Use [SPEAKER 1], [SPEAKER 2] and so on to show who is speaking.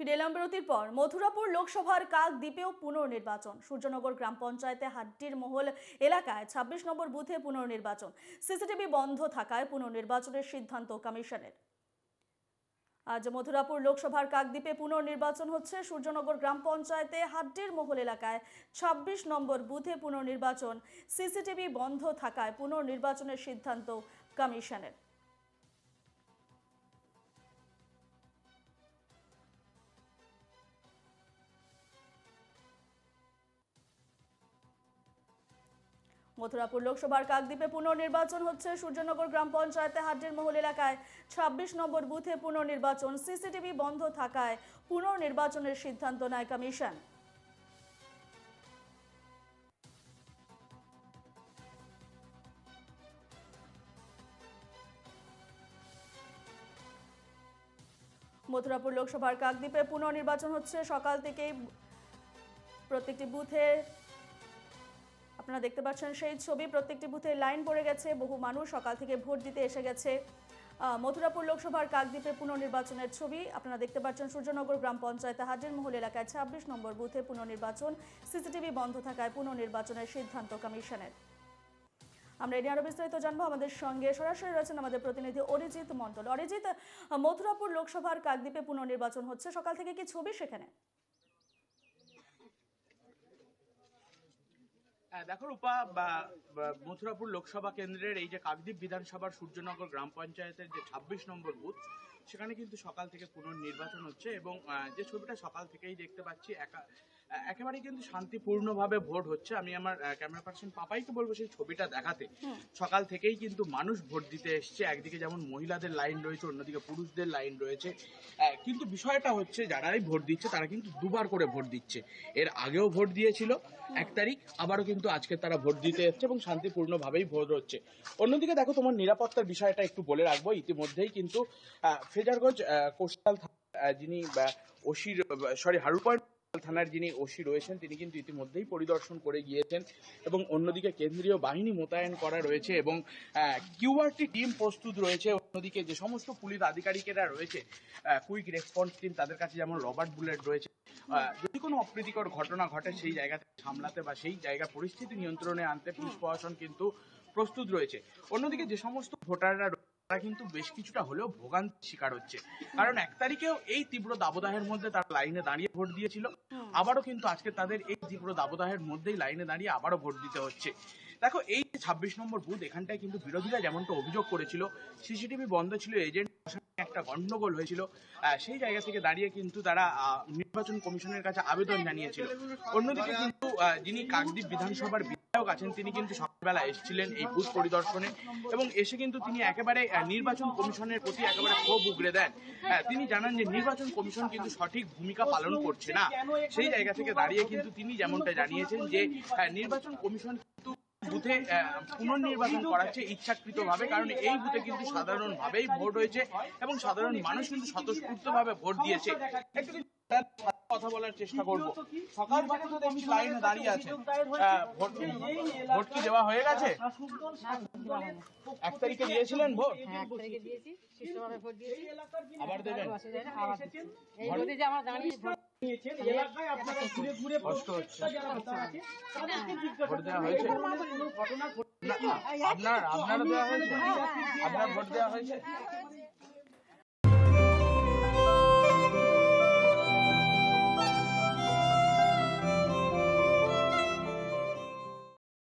[SPEAKER 1] ফিরে এলাম বিরতির পর। মথুরাপুর লোকসভার কাক দ্বীপেও পুনর্নির্বাচন। সূর্যনগর গ্রাম পঞ্চায়েতে হাড্ডির মহল এলাকায় ছাব্বিশ নম্বর বুথে পুনর্নির্বাচন। সিসিটিভি বন্ধ থাকায় পুনর্নির্বাচনের সিদ্ধান্ত কমিশনের। আজ মথুরাপুর লোকসভার কাকদ্বীপে পুনর্নির্বাচন হচ্ছে। সূর্যনগর গ্রাম পঞ্চায়েতে হাড্ডির মহল এলাকায় ছাব্বিশ নম্বর বুথে পুনর্নির্বাচন। সিসিটিভি বন্ধ থাকায় পুনর্নির্বাচনের সিদ্ধান্ত কমিশনের। মথুরাপুর লোকসভার কাকদ্বীপে পুনর্নির্বাচন হচ্ছে। সূর্যনগর গ্রাম পঞ্চায়েতে হাড্ডির মহল এলাকায় ছাব্বিশ নম্বর বুথে পুনর্নির্বাচন। সিসিটিভি বন্ধ থাকায় পুনর্নির্বাচনের সিদ্ধান্ত নেয় কমিশন। মথুরাপুর লোকসভার কাকদ্বীপে পুনর্নির্বাচন হচ্ছে। সকাল থেকেই প্রত্যেকটি বুথে আপনারা দেখতে পাচ্ছেন, সেই ছবি প্রত্যেকটি বুথে লাইন পড়ে গেছে। বহু মানুষ সকাল থেকে ভোট দিতে এসে গেছে। মথুরাপুর লোকসভার কাকদ্বীপে পুনর্নির্বাচনের ছবি। আপনারা দেখতে পাচ্ছেন, সূর্যনগর গ্রাম পঞ্চায়েতে হাজির মহল এলাকায় ছাব্বিশ নম্বর বুথে পুনর্নির্বাচন। সিসিটিভি বন্ধ থাকায় পুনর্নির্বাচনের সিদ্ধান্ত কমিশনের। আমরা এটি আরও বিস্তারিত জানব। আমাদের সঙ্গে সরাসরি রয়েছেন আমাদের প্রতিনিধি অরিজিৎ মন্ডল অরিজিৎ মথুরাপুর লোকসভার কাকদ্বীপে পুনর্নির্বাচন হচ্ছে। সকাল থেকে কি ছবি সেখানে?
[SPEAKER 2] দেখো রূপা মথুরাপুর লোকসভা কেন্দ্রের এই যে কাকদ্বীপ বিধানসভার সূর্যনগর গ্রাম পঞ্চায়েতের যে ছাব্বিশ নম্বর বুথ, সেখানে কিন্তু সকাল থেকে পুনর্নির্বাচন হচ্ছে এবং যে ছবিটা সকাল থেকেই দেখতে পাচ্ছি, একা একেবারেই কিন্তু শান্তিপূর্ণভাবে ভোট হচ্ছে। আমি আমার ক্যামেরা পার্সন পাপাইকে বলব সেই ছবিটা দেখাতে। সকাল থেকেই কিন্তু মানুষ ভোট দিতে এসছে। একদিকে যেমন মহিলাদের লাইন রয়েছে অন্যদিকে পুরুষদের লাইন রয়েছে। কিন্তু বিষয়টা হচ্ছে যারাই ভোট দিচ্ছে তারা কিন্তু দুবার করে ভোট দিচ্ছে। এর আগেও ভোট দিয়েছিল এক তারিখ আবারও কিন্তু আজকে তারা ভোট দিতে এসছে এবং শান্তিপূর্ণভাবেই ভোট হচ্ছে। অন্যদিকে দেখো তোমার নিরাপত্তার বিষয়টা একটু বলে রাখব। ইতিমধ্যেই কিন্তু ফেজারগঞ্জ কোস্টাল যিনি ওসির সরি হারুপয়েন্ট থানার যিনি ওসি রয়েছেন, তিনি কিন্তু ইতিমধ্যেই পরিদর্শন করে গিয়েছেন এবং অন্যদিকে কেন্দ্রীয় বাহিনী মোতায়েন করা রয়েছে এবং কিউআরটি টিম প্রস্তুত রয়েছে। অন্যদিকে যে সমস্ত পুলিশ আধিকারিকেরা রয়েছে কুইক রেসপন্স টিম তাদের কাছে যেমন রবার্ট বুলেট রয়েছে যদি কোনো অপ্রীতিকর ঘটনা ঘটে সেই জায়গা থেকে সামলাতে বা সেই জায়গা পরিস্থিতি নিয়ন্ত্রণে আনতে পুলিশ প্রশাসন কিন্তু প্রস্তুত রয়েছে। অন্যদিকে যে সমস্ত ভোটাররা তারা কিন্তু বেশ কিছুটা হলেও ভোগান্তির শিকার হচ্ছে। কারণ এক তারিখেও এই তীব্র দাবদাহের মধ্যে তারা লাইনে দাঁড়িয়ে ভোট দিয়েছিল। আবারও কিন্তু আজকে তাদের এই তীব্র দাবদাহের মধ্যেই লাইনে দাঁড়িয়ে আবারও ভোট দিতে হচ্ছে। দেখো এই ছাব্বিশ নম্বর বুথ এখানটায় কিন্তু বিরোধীরা যেমনটা অভিযোগ করেছিল সিসিটিভি বন্ধ ছিল এজেন্ট একটা গন্ডগোল হয়েছিল সেই জায়গা থেকে দাঁড়িয়ে কিন্তু তারা নির্বাচন কমিশনের কাছে আবেদন জানিয়েছিল। অন্যদিকে কিন্তু যিনি কাকদ্বীপ বিধানসভার বিধায়ক আছেন, তিনি কিন্তু সকালবেলা এসেছিলেন এই বুথ পরিদর্শনে এবং এসে কিন্তু তিনি একেবারে নির্বাচন কমিশনের প্রতি একেবারে ক্ষোভ উগড়ে দেন। তিনি জানান যে নির্বাচন কমিশন কিন্তু সঠিক ভূমিকা পালন করছে না। সেই জায়গা থেকে দাঁড়িয়ে কিন্তু তিনি যেমনটা জানিয়েছেন যে নির্বাচন কমিশন কিন্তু বুথে পুনর্নির্বাচন করাচ্ছে ইচ্ছাকৃতভাবে, কারণ এই বুথে কিন্তু সাধারণভাবেই ভোট হয়েছে এবং সাধারণ মানুষ কিন্তু স্বতঃস্ফূর্তভাবে ভোট দিয়েছে। কথা বলার চেষ্টা করব। সকাল থেকে তো দেখছি লাইনে দাঁড়িয়ে আছে। ভোট কি দেওয়া হয়ে গেছে? এক তারিখে দিয়েছিলেন ভোট?
[SPEAKER 3] হ্যাঁ, এক তারিখে দিয়েছি। সুষ্ঠুভাবে ভোট দিয়েছি।
[SPEAKER 2] আবার দেবেন?
[SPEAKER 3] অসুবিধা নেই, আবার দিচ্ছি। এই বুথে যে আমরা দাঁড়িয়ে ভোট
[SPEAKER 4] এলাকায় আপনারা
[SPEAKER 2] আপনার দেওয়া হয়েছে? আপনার ভোট দেওয়া হয়েছে।